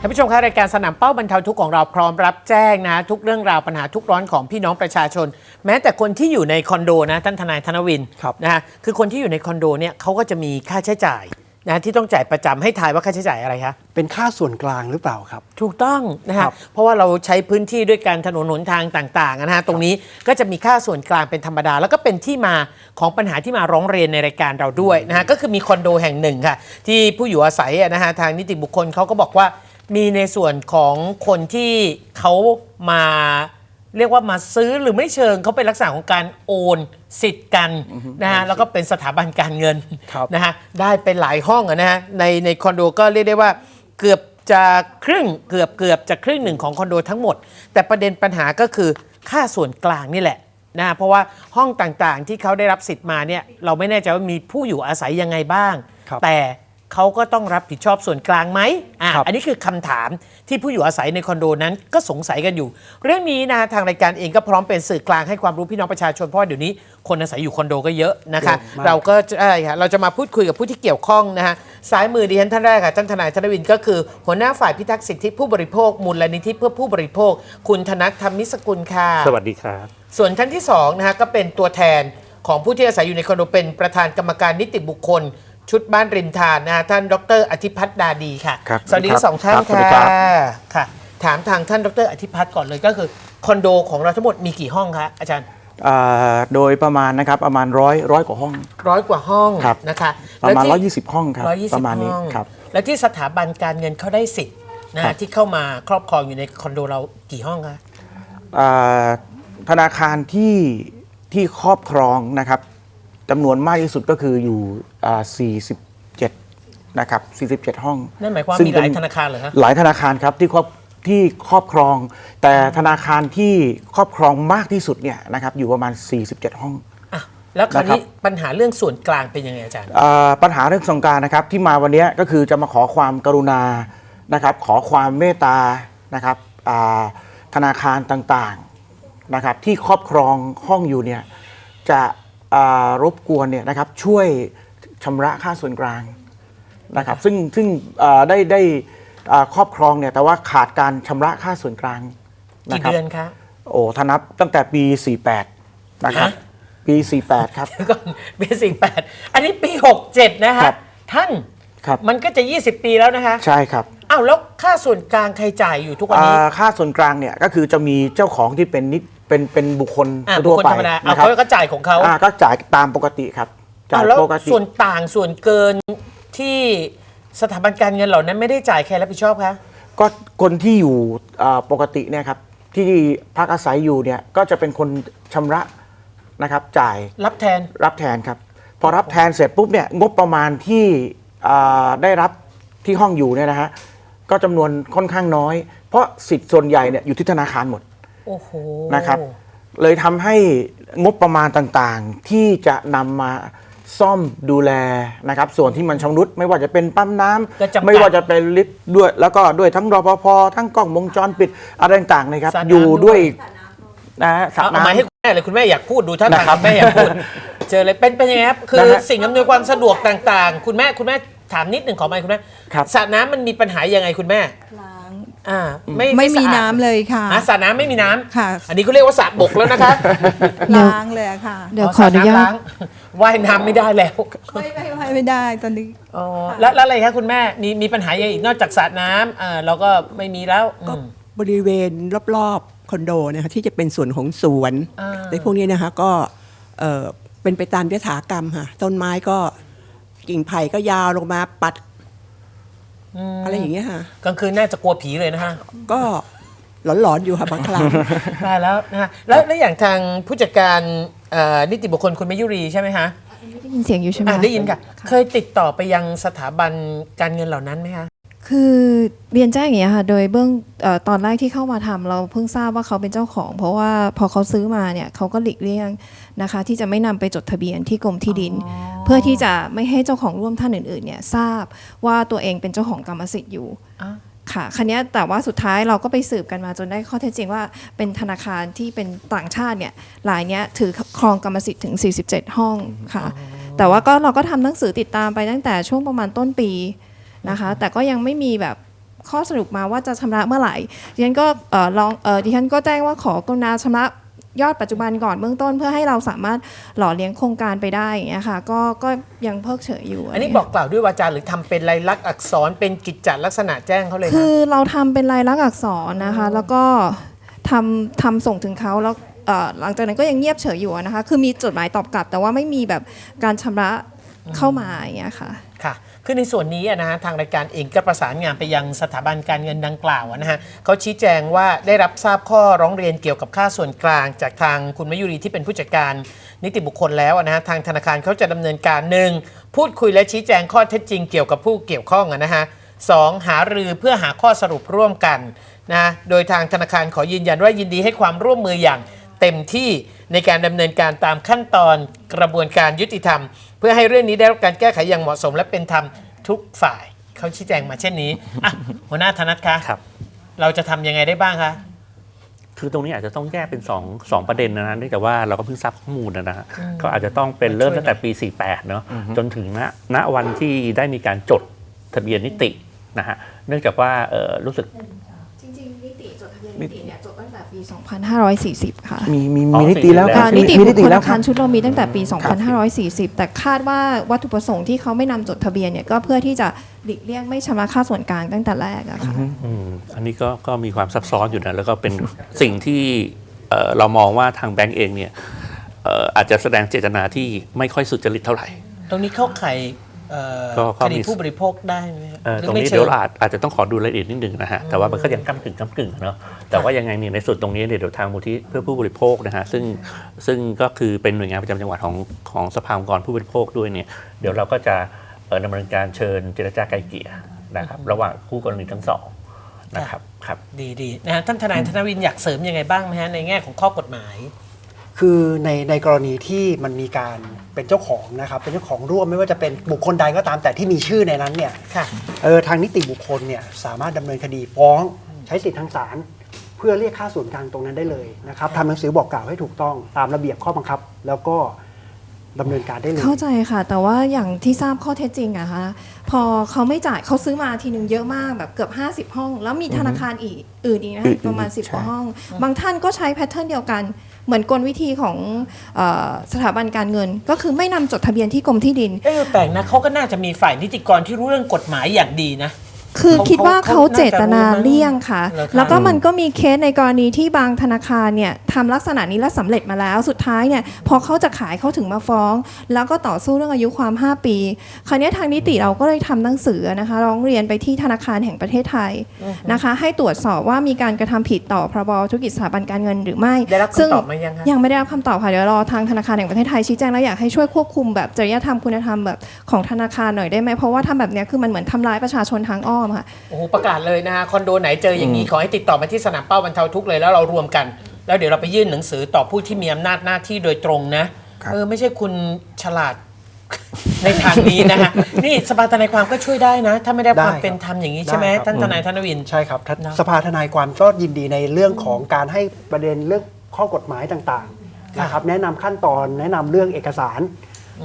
ท่านผู้ชมคะรายการสนามเป้าบรรเทาทุกข์ของเราพร้อมรับแจ้งนะ ทุกเรื่องราวปัญหาทุกร้อนของพี่น้องประชาชน แม้แต่คนที่อยู่ในคอนโดนะท่านทนายธนวินครับนะฮะคือคนที่อยู่ในคอนโดเนี่ยเขาก็จะมีค่าใช้จ่ายนะที่ต้องจ่ายประจำให้ทายว่าค่าใช้จ่ายอะไรคะเป็นค่าส่วนกลางหรือเปล่าครับ ถูกต้องนะฮะครับเพราะว่าเราใช้พื้นที่ด้วยการถนนหนทางต่างๆนะฮะตรงนี้ก็จะมีค่าส่วนกลางเป็นธรรมดา แล้วก็เป็นที่มาของปัญหาที่มาร้องเรียนในรายการเราด้วยนะฮะก็คือมีคอนโดแห่งหนึ่งค่ะที่ผู้อยู่อาศัยอะนะฮะทางนิติบุคคลเขาก็บอกว่า มีในส่วนของคนที่เขามาเรียกว่ามาซื้อหรือไม่เชิงเขาเป็นลักษณะของการโอนสิทธิ์กันนะฮะแล้วก็เป็นสถาบันการเงินครับนะฮะได้เป็นหลายห้องอะนะฮะในในคอนโดก็เรียกได้ว่าเกือบจะครึ่งเกือบเกือบจะครึ่งหนึ่งของคอนโดทั้งหมด แต่ประเด็นปัญหาก็คือค่าส่วนกลางนี่แหละนะฮะเพราะว่าห้องต่างๆที่เขาได้รับสิทธิ์มาเนี่ยเราไม่แน่ใจว่ามีผู้อยู่อาศัยยังไงบ้างครับแต่ เขาก็ต้องรับผิดชอบส่วนกลางไหมอะครับอันนี้คือคำถามที่ผู้อยู่อาศัยในคอนโดนั้นก็สงสัยกันอยู่ เรื่องนี้นะทางรายการเองก็พร้อมเป็นสื่อกลางให้ความรู้พี่น้องประชาชนเพราะว่าเดี๋ยวนี้คนอาศัยอยู่คอนโดก็เยอะนะคะเยอะมากเราก็จะใช่ค่ะเราจะมาพูดคุยกับผู้ที่เกี่ยวข้องนะฮะซ้ายมือดิฉันท่านแรกค่ะท่านทนายธนวินก็คือ หัวหน้าฝ่ายพิทักษ์สิทธิผู้บริโภค มูลนิธิเพื่อผู้บริโภค คุณธนัทธรรมิสกุลค่ะสวัสดีครับส่วนท่านที่สองนะฮะก็เป็นตัวแทนของผู้ที่อาศัยอยู่ในคอนโดเป็นประธานกรรมการนิติบุคคล ชุดบ้านริมทานนะฮะท่านดรอธิพัฒน์ดาดีค่ะ ครับสวัสดีทั้งสองท่านครับสวัสดีค่ะครับ ค่ะ ถามทางท่านดรอธิพัฒน์ก่อนเลยก็คือคอนโดของเราทั้งหมดมีกี่ห้องคะอาจารย์อ่าโดยประมาณนะครับประมาณร้อยร้อยกว่าห้อง ร้อยกว่าห้องครับ นะคะประมาณ แล้วที่ 120 ห้องครับร้อยยี่ปสิบระมาณนี้ห้องครับ แล้วที่สถาบันการเงินเขาได้สิทธิ์นะครัฮะบ ที่เข้ามาครอบครองอยู่ในคอนโดเรากี่ห้องคะ อ่าธนาคารที่ที่ครอบครองนะครับ จำนวนมากที่สุดก็คืออยู่อ่า47 นะครับ 47 ห้อง นั่นหมายความว่าซึ่งมีหลายเป็น ธนาคารเหรอคะหลายธนาคารครับที่ครอบที่ครอบครอง แต่ธนาคารที่ครอบครองมากที่สุดเนี่ยนะครับอยู่ประมาณ 47 ห้อง อะ แล้วคราวนี้นะครับปัญหาเรื่องส่วนกลางเป็นยังไงอาจารย์ อ่าปัญหาเรื่องสงกรารนะครับที่มาวันนี้ก็คือจะมาขอความกรุณานะครับ ขอความเมตตานะครับอ่าธนาคารต่างๆนะครับ ที่ครอบครองห้องอยู่เนี่ยจะอ่า รบกวนเนี่ยนะครับช่วยชำระค่าส่วนกลางนะครับซึ่งซึ่งอ่าได้ได้อ่าครอบครองเนี่ยแต่ว่าขาดการชำระค่าส่วนกลางนะกี่ครับเดือนคะ โอ้ถ้านับตั้งแต่ปี 48 นะครับฮะ ปี 48 ครับ เดี๋ยวก่อนปีสี่แปดอันนี้ปี67นะคะครับ ท่านครับ มันก็จะ 20 ปีแล้วนะคะใช่ครับอ้าวแล้วค่าส่วนกลางใครจ่ายอยู่ทุกวันนี้ อ่าค่าส่วนกลางเนี่ยก็คือจะมีเจ้าของที่เป็นนิ เป็นเป็นบุคคลอะบุคทั่วคลไปธรรมดาเอานะครับเขาก็จ่ายของเขาอ่าก็จ่ายตามปกติครับจ่าอ้าวยแล้วปกติ ส่วนต่างส่วนเกินที่สถาบันการเงินเหล่านั้นไม่ได้จ่ายใครรับผิดชอบคะก็คนที่อยู่อ่าปกติเนี่ยครับที่พักอาศัยอยู่เนี่ยก็จะเป็นคนชำระนะครับจ่ายรับแทน รับแทนครับ พอรับแทนเสร็จปุ๊บเนี่ยงบประมาณที่อ่าได้รับที่ห้องอยู่เนี่ยนะฮะก็จำนวนค่อนข้างน้อย เพราะสิทธิ์ส่วนใหญ่เนี่ยอยู่ที่ธนาคารหมด โอ้โหนะครับ เลยทำให้งบประมาณต่างๆ ที่จะนำมาซ่อมดูแลนะครับ ส่วนที่มันชำรุดไม่ว่าจะเป็นปั๊มน้ำก็จำกัดไม่ว่าจะเป็นลิฟต์ด้วย แล้วก็ด้วยทั้งรปภทั้งกล้องวงจรปิดอะไรต่างๆนะครับ สระน้ำ อยู่ด้ด้ววยยนะฮะสระเอาเอามาน้ำให้คุณแม่เลยคุณแม่อยากพูดดูท่าทางนะครับคุณแม่อยากพูดเจอเลยเป็นเป็นยังไงครับคือนะฮะสิ่งอำนวยความสะดวกต่างๆ คุณแม่คุณแม่ถามนิดหนึ่งขอไปคุณแม่ครับ สระน้ำมันมีปัญหายังไงคุณแม่ล้าง อ่าไม่ไม่มีสะอาดน้ำเลยค่ะ อะสระน้ำไม่มีน้ำค่ะ อันนี้เขาเรียกว่าสระบกแล้วนะคะล้างเลยอะค่ะเดี๋ยวขออนุญาสระำต ล้งว่ายน้ำไม่ได้แล้วไม่ไม่ไม่ไม่ได้ตอนนี้ อ๋อแล้วแล้วอะไรคะคุณแม่มีมีปัญหายังไงอีกนอกจากสระน้ำอ่าเราก็ไม่มีแล้วก็อืม บริเวณรอบๆคอนโดนะคะที่จะเป็นส่วนของสวนอ่า ในพวกนี้นะคะก็เอ่อเป็นไปตามยถากรรมค่ะต้นไม้ก็กิ่งไผ่ก็ยาวลงมาปัด อะไรอย่างเงี้ยค่ะ กลางคืนน่าจะกลัวผีเลยนะฮะ ก็หลอนๆอยู่ค่ะบางครั้ง ได้แล้วนะฮะแล้วแล้วอย่างทางผู้จัดการเอ่อนิติบุคคลคุณมยุรีใช่ไหมคะได้ยินเสียงอยู่ใช่ไหมอ่าคะ ได้ยินค่ะ เคยติดต่อไปยังสถาบันการเงินเหล่านั้นไหมคะ คือเรียนแจ้งอย่างนี้ยค่ะ โดยเบื้องเอ่อตอนแรกที่เข้ามาทำเราเพิ่งทราบว่าเขาเป็นเจ้าของ เพราะว่าพอเขาซื้อมาเนี่ยเขาก็หลีกเลี่ยงนะคะ ที่จะไม่นำไปจดทะเบียนที่กรมที่ดิน เพื่อที่จะไม่ให้เจ้าของร่วมท่านอื่นๆเนี่ยทราบว่าตัวเองเป็นเจ้าของกรรมสิทธิ์อยู่อะค่ะคันนี้ยแต่ว่าสุดท้ายเราก็ไปสืบกันมาจนได้ข้อเท็จจริงว่าเป็นธนาคารที่เป็นต่างชาติเนี่ยรายเนี้ยถือครองกรรมสิทธิ์ถึง 47 ห้องค่ะ แต่ว่าก็เราก็ทำหนังสือติดตามไปตั้งแต่ช่วงประมาณต้นปี นะคะ แต่ก็ยังไม่มีแบบข้อสรุปมาว่าจะชำระเมื่อไหร่ดิฉันก็เอ่อลองเอ่อดิฉันก็แจ้งว่าขอกรุณาชำระยอดปัจจุบันก่อนเบื้องต้นเพื่อให้เราสามารถหล่อเลี้ยงโครงการไปได้อย่างเงี้ยค่ะก็ก็ยังเพิกเฉยอยู่ อันนี้บอกกล่าวด้วยวาจาหรือทำเป็นลายลักษณ์อักษรเป็นกิจจลักษณะแจ้งเขาเลยคืนะอเราทำเป็นลายลักษณ์อักษรนะคะ แล้วก็ทำทำส่งถึงเขาแล้วเอ่อหลังจากนั้นก็ยังเงียบเฉยอยู่นะคะ คือมีจดหมายตอบกลับ แต่ว่าไม่มีแบบการชำระเข้ามาอย่างเงี้ยค่ะค่ะ คือในส่วนนี้นะฮะทางรายการเองก็ประสานงานไปยังสถาบันการเงินดังกล่าวนะฮะเขาชี้แจงว่าได้รับทราบข้อร้องเรียนเกี่ยวกับค่าส่วนกลาง จากทางคุณมยุรีที่เป็นผู้จัดการนิติบุคคลแล้วนะฮะทางธนาคารเขาจะดำเนินการหนึ่งพูดคุยและชี้แจงข้อเท็จจริงเกี่ยวกับผู้เกี่ยวข้องนะฮะสองหารือเพื่อหาข้อสรุปร่วมกันนะโดยทางธนาคารขอยืนยันว่ายินดีให้ความร่วมมืออย่างเต็มที่ในการดำเนินการตามขั้นตอนกระบวนการยุติธรรม เพื่อให้เรื่องนี้ได้รับการแก้ไขอย่างเหมาะสม และเป็นธรรมทุกฝ่ายเขาชี้แจงมาเช่นนี้อะหัวหน้าธนัทคะครับ เราจะทำยังไงได้บ้างคะ คือตรงนี้อาจจะต้องแยกเป็น2องสองประเด็นนะนะเนื่องจากว่าเราก็เพิ่งทราบข้อมูลนะนะก็อาจจะต้องเป็นเริ่มตั้งแต่ปี 48 เนาะจนถึงณณวันที่ได้มีการจดทะเบียนนิตินะฮะเนื่องจากว่าเอ่อรู้สึก จริงๆนิติจดทะเบียนนิติเนี่ยจดตั้งแต่ปี 2540 ค่ะมีมีอ๋อมีนิติแล้วคครัรับบนิติมีบุนิคติคลแล้วอาครัคาบรชุดเรามีตั้งแต่ปี 2540 แต่คาดว่าวัตถุประสงค์ที่เขาไม่นำจดทะเบียนเนี่ยก็เพื่อที่จะหลีกเลี่ยงไม่ชำระค่าส่วนกลางตั้งแต่แรกอะค่ะ อืมอันนี้ก็ก็มีความซับซ้อนอยู่นะแล้วก็เป็น สิ่งที่เอ่อเรามองว่าทางแบงก์เองเนี่ยเอ่ออาจจะแสดงเจตนาที่ไม่ค่อยสุจริตเท่าไหร่ ตรงนี้เข้าไขเอ่อ ก็ก็คดีมีผู้บริโภคได้ไหมฮะเอ่อหตรงไม่นี้ชิเดี๋ยวเราอาจอาจจะต้องขอดูรายละเอียดนิดนึงนะฮะแต่ว่ามันก็ยังก้ากึ่งก้ากึ่งอะเนาะแต่ว่ายังไงเนี่ยในส่วนตรงนี้เนี่ยเดี๋ยวทางมูลที่เพื่อผู้บริโภคนะฮะซึ่งซึ่งก็คือเป็นหน่วยงานประจำจังหวัดของของสภาองค์กรผู้บริโภคด้วยเนี่ยเดี๋ยวเราก็จะเอ่อดำเนินการเชิญเจรจาไกลเกลี่ยนะครับระหว่างคู่กรณีทั้งสองนะครับครับดีดีๆนะฮะท่านทนายธนวินอยากเสริมยังไงบ้างไหมฮะในแง่ของข้อกฎหมาย คือในในกรณีที่มันมีการเป็นเจ้าของนะครับเป็นเจ้าของร่วมไม่ว่าจะเป็นบุคคลใดก็ตามแต่ที่มีชื่อในนั้นเนี่ยค่ะเออทางนิติบุคคลเนี่ยสามารถดำเนินคดีฟ้องใช้สิทธิทางศาลเพื่อเรียกค่าส่วนกลางตรงนั้นได้เลยนะครับทำหนังสือบอกกล่าวให้ถูกต้องตามระเบียบข้อบังคับ แล้วก็ ดำเนินการได้เลย เข้าใจค่ะ แต่ว่าอย่างที่ทราบข้อเท็จจริงอะคะพอเขาไม่จ่ายเขาซื้อมาทีหนึ่งเยอะมากแบบเกือบ 50 ห้อง แล้วมีธนาคารอีกอื่นอีกนะอื่คะนๆประมาณใช่10กว่าห้อง บางท่านก็ใช้แพทเทิร์นเดียวกัน เหมือนกลวิธีของเออสถาบันการเงิน ก็คือไม่นำจดทะเบียนที่กรมที่ดินเอ้ยแปลกนะเขาก็น่าจะมีฝ่ายนิติกรที่รู้เรื่องกฎหมายอย่างดีนะ คือเขาคิดว่าเขาเขาเจตนาน่าจะรู้มั้งเลี่ยงค่ะเหรอคะแล้วก็มันก็มีเคสในกรณีที่บางธนาคารเนี่ยทำลักษณะนี้แล้วสำเร็จมาแล้วสุดท้ายเนี่ยพอเขาจะขายเขาถึงมาฟ้อง แล้วก็ต่อสู้เรื่องอายุความ 5 ปี คราวนี้ทางนิติเราก็เลยทำหนังสือนะคะร้องเรียนไปที่ธนาคารแห่งประเทศไทยนะคะ ให้ตรวจสอบว่ามีการกระทำผิดต่อพรบธุรกิจสถาบันการเงินหรือไม่ได้รับซึ่งคำตอบไหมยังคะยังไม่ได้รับคำตอบค่ะเดี๋ยวรอทางธนาคารแห่งประเทศไทยชี้แจงแล้วอยากให้ช่วยควบคุมแบบจริยธรรมคุณธรรมแบบของธนาคารหน่อยได้ไหมเพราะว่าทำแบบเนี้ยคือมันเหมือนทำร้ายประชาชนทางอ้อมค่ะ โอ้โหประกาศเลยนะฮะคอนโดไหนเจออย่างนี้ขอให้ติดต่อมาที่สนามเป้าบรรเทาทุกข์เลยแล้วเรารวมกัน แล้วเดี๋ยวเราไปยื่นหนังสือต่อผู้ที่มีอำนาจหน้าที่โดยตรงนะครับเออไม่ใช่คุณฉลาด ในทางนี้นะฮะ นี่สภาทนายความก็ช่วยได้นะ ถ้าไม่ได้ความได้ครับเป็นธรรมอย่างนี้ใช่ไหมได้ครับ ท่านทนายธนวิน ใช่ครับท่านเนอะ สภาทนายความก็ยินดีในเรื่องของการให้ประเด็นเรื่องข้อกฎหมายต่างๆนะครับแนะนำขั้นตอนแนะนำเรื่องเอกสาร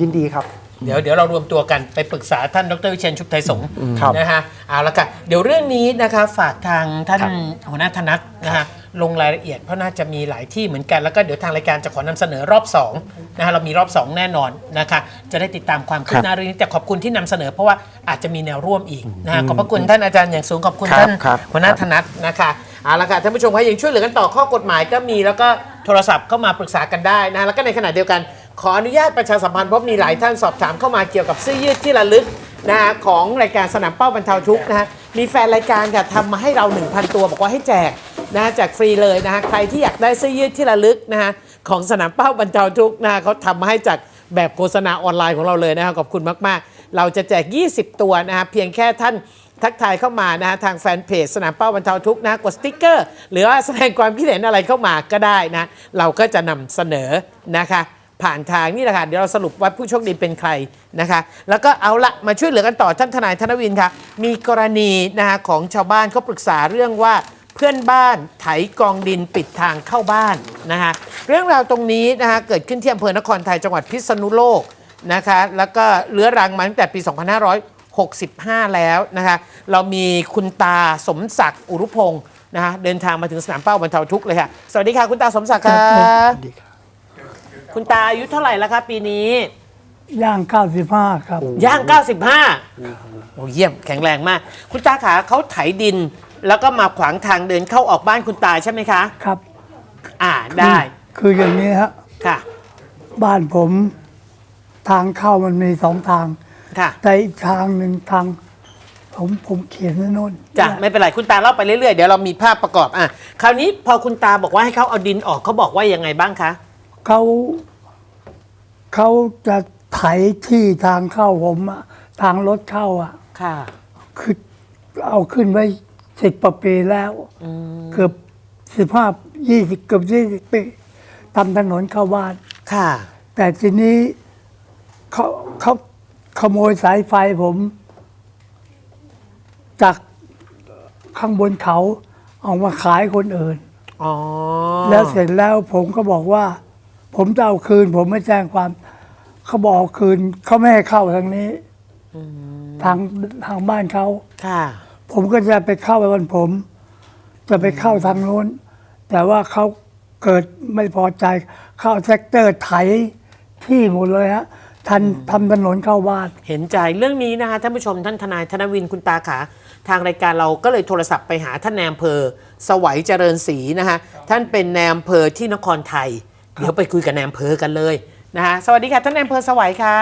ยินดีครับ เดี๋ยวเดี๋ยวเรารวมตัวกันไปปรึกษาท่านดรวิเชียนชุบไทยสงฆ์ครับนะฮะเอาละค่ะเดี๋ยวเรื่องนี้นะคะฝากทางท่านหัวหน้าธนัทนะฮะลงรายละเอียดเพราะน่าจะมีหลายที่เหมือนกันแล้วก็เดี๋ยวทางรายการจะขอนำเสนอรอบ2นะฮะเรามีรอบ 2 แน่นอนนะคะจะได้ติดตามความคืบหน้าเรื่องนี้แต่ขอบคุณที่นำเสนอเพราะว่าอาจจะมีแนวร่วมอีกนะฮะขอบพระคุณท่านอาจารย์อย่างสูงขอบคุณครับท่านครับหัวหน้าธนัทนะคะเอาละค่ะท่านผู้ชมคะยังช่วยเหลือกันต่อข้อกฎหมายก็มีแล้วก็โทรศัพท์เข้ามาปรึกษากันได้นะฮะแล้วก็ในขณะเดียวกัน ขออนุญาตประชาสัมพันธ์เพราะมีหลายท่านสอบถามเข้ามาเกี่ยวกับเสื้อยืดที่ระลึกนะฮะของรายการสนามเป้าบรรเทาทุกข์นะฮะมีแฟนรายการค่ะทำมาให้เรา 1,000 ตัวบอกว่าให้แจกนะฮะแจกฟรีเลยนะฮะใครที่อยากได้เสื้อยืดที่ระลึกนะฮะของสนามเป้าบรรเทาทุกข์นะฮะเขาทำมาให้จากแบบโฆษณาออนไลน์ของเราเลยนะฮะขอบคุณมากๆ เราจะแจก 20 ตัวนะฮะเพียงแค่ท่านทักทายเข้ามานะฮะทางแฟนเพจสนามเป้าบรรเทาทุกข์นะกดสติ๊กเกอร์ หรือว่าแสดงความคิดเห็นอะไรเข้ามาก็ได้นะ เราก็จะนำเสนอนะคะ ผ่านทางนี่แหละค่ะเดี๋ยวเราสรุปว่าผู้โชคดีเป็นใครนะคะ แล้วก็เอาละมาช่วยเหลือกันต่อท่านทนายธนวินค่ะ มีกรณีนะคะของชาวบ้านเขาปรึกษาเรื่องว่าเพื่อนบ้านไถกองดินปิดทางเข้าบ้านนะคะเรื่องราวตรงนี้นะคะเกิดขึ้นที่อำเภอนครไทยจังหวัดพิษณุโลกนะคะแล้วก็เลื้อรังมาตั้งแต่ปี 2565 แล้วนะคะเรามีคุณตาสมศักดิ์อุรุพงศ์นะคะเดินทางมาถึงสนามเป้าบรรเทาทุกข์เลยค่ะ สวัสดีค่ะ คุณตาสมศักดิ์ค่ะสวัสดีครับ คุณตาอายุเท่าไหร่แล้วคะปีนี้ ย่าง95ครับ ย่าง 95 โอ้เยี่ยมแข็งแรงมาก คุณตาขาเขาไถดิน แล้วก็มาขวางทางเดินเข้าออกบ้านคุณตาใช่ไหมคะ ครับ อ่าได้ คืออย่างนี้ฮะค่ะ บ้านผม ทางเข้ามันมีสองทาง ค่ะ แต่อีกทางหนึ่งทาง ผมผมเขียนไว้โน่นจ้ะไม่เป็นไรคุณตาเล่าไปเรื่อยๆ เดี๋ยวเรามีภาพประกอบอะคราวนี้พอคุณตาบอกว่าให้เขาเอาดินออกเขาบอกว่ายังไงบ้างคะ เขาเขาจะไถที่ทางเข้าผมอะทางรถเข้าอะค่ะ คือเอาขึ้นไว้สิบกว่าปีแล้วเกือบสิบห้ายี่สิบเกือบยี่สิบปีทำถนนเข้าบ้าน ค่ะ แต่ทีนี้เขาเขาขโมยสายไฟผม จากข้างบนเขาเอามาขายคนอื่น อ๋อแล้วเสร็จแล้วผมก็บอกว่า ผมจะเอาคืน ผมไม่แจ้งความเขาบอกเอาคืนเขาไม่ให้เข้าทางนี้ทางทางบ้านเขาค่ะ ผมก็จะไปเข้าไปวันผม จะไปเข้าทางโน้น แต่ว่าเขาเกิดไม่พอใจเข้าแท็กเตอร์ไถที่หมดเลยฮะทันทำถนนเข้าบ้าน เห็นใจเรื่องนี้นะคะท่านผู้ชมท่านทนายธนวินคุณตาขาทางรายการเราก็เลยโทรศัพท์ไปหาท่านนายอำเภอสวัยเจริญศรีนะคะท่านเป็นนายอำเภอที่นครไทย เดี๋ยวไปคุยกับนายอำเภอกันเลยนะคะสวัสดีค่ะท่านนายอำเภอสวัยค่ะ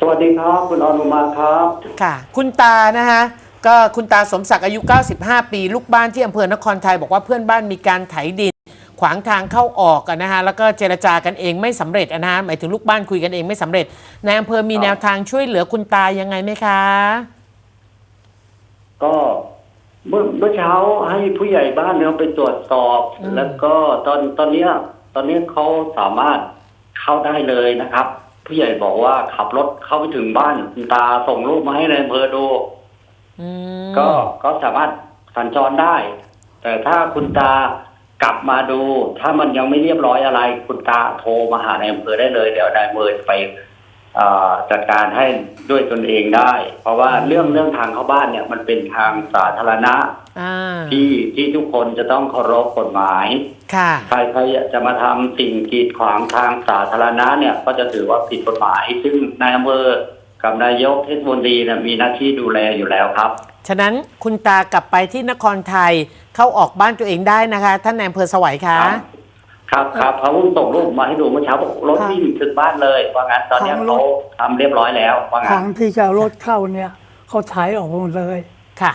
สวัสดีครับคุณอนุมาครับค่ะ คุณตานะคะก็คุณตาสมศักดิ์อายุ 95 ปี ลูกบ้านที่อำเภอนครไทยบอกว่าเพื่อนบ้านมีการไถดิน ขวางทางเข้าออกกันนะคะแล้วก็เจรจากันเองไม่สำเร็จอะนะคะหมายถึงลูกบ้านคุยกันเองไม่สำเร็จนายอำเภอมีแนวทางช่วยเหลือคุณตายังไงไหมคะ ก็เมื่อเมื่อเช้าให้ผู้ใหญ่บ้านเขาไปตรวจสอบอืมแล้วก็ตอนตอนเนี้ยต อนเนี้ยเขาสามารถเข้าได้เลยนะครับ ผู้ใหญ่บอกว่าขับรถเข้าไปถึงบ้านคุณตาส่งรูปมาให้ในอำเภอดูอืมก็ก็สามารถสัญจรได้ แต่ถ้าคุณตากลับมาดู ถ้ามันยังไม่เรียบร้อยอะไร คุณตาโทรมาหาในอำเภอได้เลย เดี๋ยวนายอำเภอจะไปเอ่อ จัดการให้ด้วยตนเองได้ เพราะว่าเรื่องเรื่องทางเข้าบ้านเนี่ยมันเป็นทางสาธารณะอ่าที่ที่ทุกคนจะต้องเคารพกฎหมาย ค่ะ ใครใครจะมาทำสิ่งกีดขวางทางสาธารณะเนี่ยก็จะถือว่าผิดกฎหมาย ซึ่งนายอำเภอกับนายกเทศมนตรีเนี่ยมีหน้าที่ดูแลอยู่แล้วครับ ฉะนั้นคุณตากลับไปที่นครไทยเข้าออกบ้านตัวเองได้นะคะ ท่านนายอำเภอสวัยคะ ครับ ครับเขาเพิ่งส่งรูปมาให้ดูเมื่อเช้าบอกรถวิ่งถึงบ้านเลยว่างั้นตอนเนี้ยทางรถเขาทำเรียบร้อยแล้วว่างั้ทานงที่จะเอารถเข้าเนี่ยเขาไถออกหมดเลยค่ะ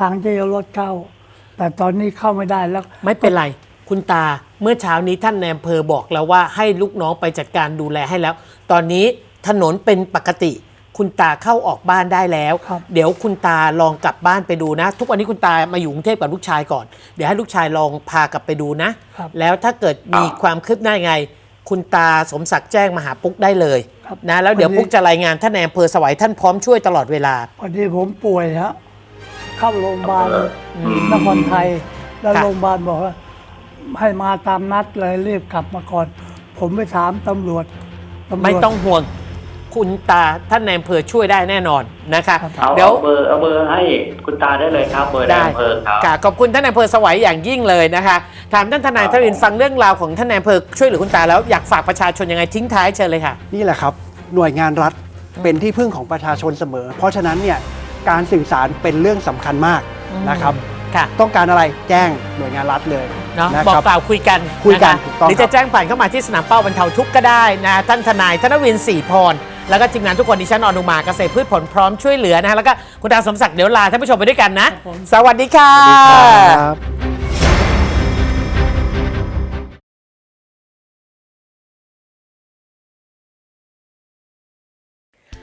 ทางที่จะเอารถเข้า แต่ตอนนี้เข้าไม่ได้แล้ว ไม่เป็นไร คุณตาเมื่อเช้านี้ท่านนายอำเภอบอกแล้วว่าให้ลูกน้องไปจัดการดูแลให้แล้ว ตอนนี้ถนนเป็นปกติ คุณตาเข้าออกบ้านได้แล้ว ครับ เดี๋ยวคุณตาลองกลับบ้านไปดูนะ ทุกวันนี้คุณตามาอยู่กรุงเทพกับลูกชายก่อน เดี๋ยวให้ลูกชายลองพากลับไปดูนะ ครับ แล้วถ้าเกิดมีความคืบหน้ายังไง คุณตาสมศักดิ์แจ้งมาหาปุ๊กได้เลยครับนะแล้วเดี๋ยววันนี้ ปุ๊กจะรายงานท่านในอำเภอสวัยท่านพร้อมช่วยตลอดเวลา พอดีผมป่วยฮะเข้าโรงพยาบาลนครไทย แล้วครับ โรงพยาบาลบอกว่า ให้มาตามนัดเลยรีบกลับมาก่อน ผมไปถามตำรวจตำรวจไม่ต้องห่วง คุณตาท่านในอำเภอช่วยได้แน่นอนนะคะเอาเดี๋ยวเอาเบอร์เอาเบอร์ให้คุณตาได้เลยครับเบอร์ในได้อำเภอครับค่ะขอบคุณท่านนายอำเภอสวัยอย่างยิ่งเลยนะคะ ถามท่านทนายทวินฟังเรื่องราวของท่านนายอำเภอช่วยเหลือคุณตาแล้วอยากฝากประชาชนยังไงทิ้งท้ายเชิญเลยค่ะ นี่แหละครับ หน่วยงานรัฐเป็นที่พึ่งของประชาชนเสมอ เพราะฉะนั้นเนี่ยการสื่อสารเป็นเรื่องสำคัญมากนะครับค่ะต้องการอะไรแจ้งหน่วยงานรัฐเลยเนาะนะบอกครับกล่าวคุยกันคุยกันะะถูกต้องหรือครัจะบแจ้งผ่านเข้ามาที่สนามเป้าบรรเทาทุกข์ก็ได้นะท่านทนายธนวินศรีพร แล้วก็ทีมงานทุกคนดิฉันอนุมาเกษตรพืชผลพร้อมช่วยเหลือนะคะแล้วก็คุณตาสมศักดิ์เดี๋ยวลาท่านผู้ชมไปด้วยกันนะ สวัสดีค่ะ ครับ